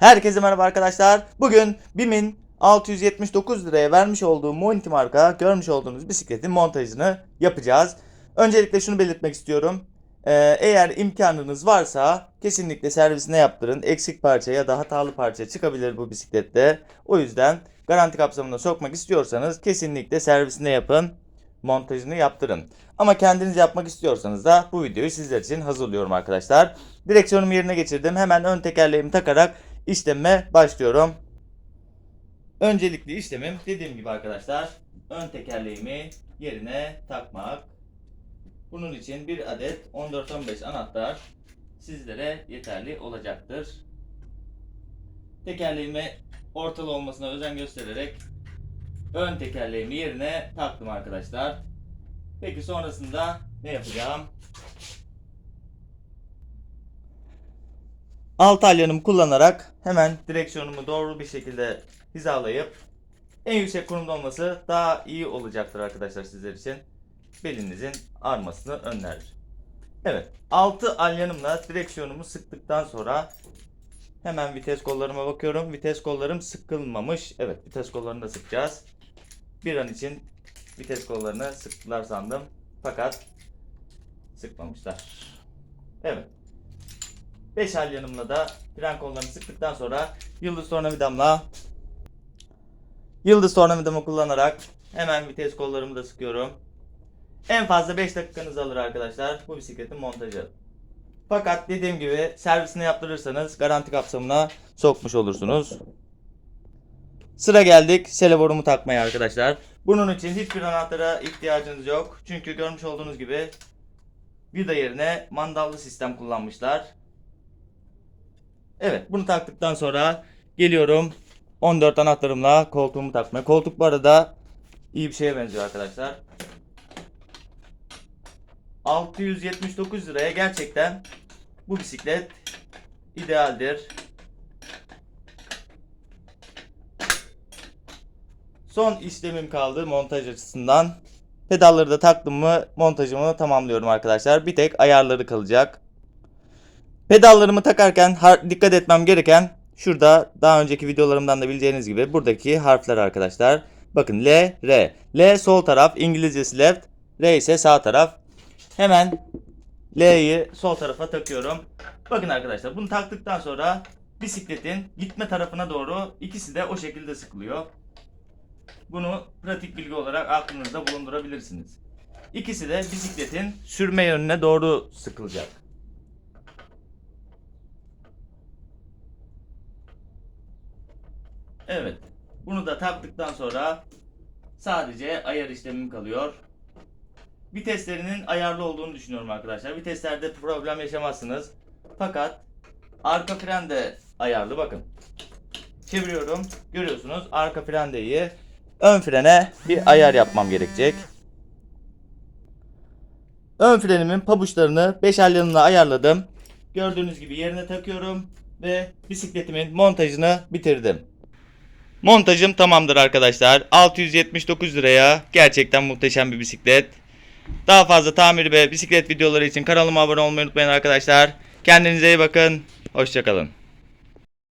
Herkese merhaba arkadaşlar. Bugün BİM'in 679 liraya vermiş olduğu Monty marka görmüş olduğunuz bisikletin montajını yapacağız. Öncelikle şunu belirtmek istiyorum. Ee, eğer imkanınız varsa kesinlikle servisine yaptırın. Eksik parça ya da hatalı parça çıkabilir bu bisiklette. O yüzden garanti kapsamına sokmak istiyorsanız kesinlikle servisine yapın. Montajını yaptırın. Ama kendiniz yapmak istiyorsanız da bu videoyu sizler için hazırlıyorum arkadaşlar. Direksiyonumu yerine geçirdim. Hemen ön tekerleğimi takarak işleme başlıyorum. Öncelikli işlemim dediğim gibi arkadaşlar ön tekerleğimi yerine takmak. Bunun için bir adet 14-15 anahtar sizlere yeterli olacaktır. Tekerleğimi ortalı olmasına özen göstererek ön tekerleğimi yerine taktım arkadaşlar. Peki sonrasında ne yapacağım? Alt alyanımı kullanarak hemen direksiyonumu doğru bir şekilde hizalayıp en yüksek konumda olması daha iyi olacaktır arkadaşlar sizler için. Belinizin armasını önler. Evet. Altı alyanımla direksiyonumu sıktıktan sonra hemen vites kollarıma bakıyorum. Vites kollarım sıkılmamış. Evet vites kollarını da sıkacağız. Bir an için vites kollarını sıktılar sandım. Fakat sıkmamışlar. Evet. 5 alyanımla da fren kollarını sıktıktan sonra yıldız tornavidamla yıldız tornavidamı kullanarak hemen vites kollarımı da sıkıyorum. En fazla 5 dakikanızı alır arkadaşlar bu bisikletin montajı. Fakat dediğim gibi servisini yaptırırsanız garanti kapsamına sokmuş olursunuz. Sıra geldik selevorumu takmaya arkadaşlar. Bunun için hiçbir anahtara ihtiyacınız yok. Çünkü görmüş olduğunuz gibi vida yerine mandallı sistem kullanmışlar. Evet bunu taktıktan sonra geliyorum 14 anahtarımla koltuğumu takmaya. Koltuk bu arada iyi bir şeye benziyor arkadaşlar. 679 liraya gerçekten bu bisiklet idealdir. Son işlemim kaldı montaj açısından. Pedalları da taktım mı montajımı tamamlıyorum arkadaşlar. Bir tek ayarları kalacak. Pedallarımı takarken dikkat etmem gereken şurada daha önceki videolarımdan da bileceğiniz gibi buradaki harfler arkadaşlar. Bakın L, R. L sol taraf İngilizcesi left, R ise sağ taraf. Hemen L'yi sol tarafa takıyorum. Bakın arkadaşlar bunu taktıktan sonra bisikletin gitme tarafına doğru ikisi de o şekilde sıkılıyor. Bunu pratik bilgi olarak aklınızda bulundurabilirsiniz. İkisi de bisikletin sürme yönüne doğru sıkılacak. Evet. Bunu da taktıktan sonra sadece ayar işlemim kalıyor. Viteslerinin ayarlı olduğunu düşünüyorum arkadaşlar. Viteslerde problem yaşamazsınız. Fakat arka fren de ayarlı bakın. Çeviriyorum. Görüyorsunuz arka fren de iyi. Ön frene bir ayar yapmam gerekecek. Ön frenimin pabuçlarını 5 alyanına ayarladım. Gördüğünüz gibi yerine takıyorum ve bisikletimin montajını bitirdim. Montajım tamamdır arkadaşlar. 679 liraya gerçekten muhteşem bir bisiklet. Daha fazla tamir ve bisiklet videoları için kanalıma abone olmayı unutmayın arkadaşlar. Kendinize iyi bakın. Hoşçakalın.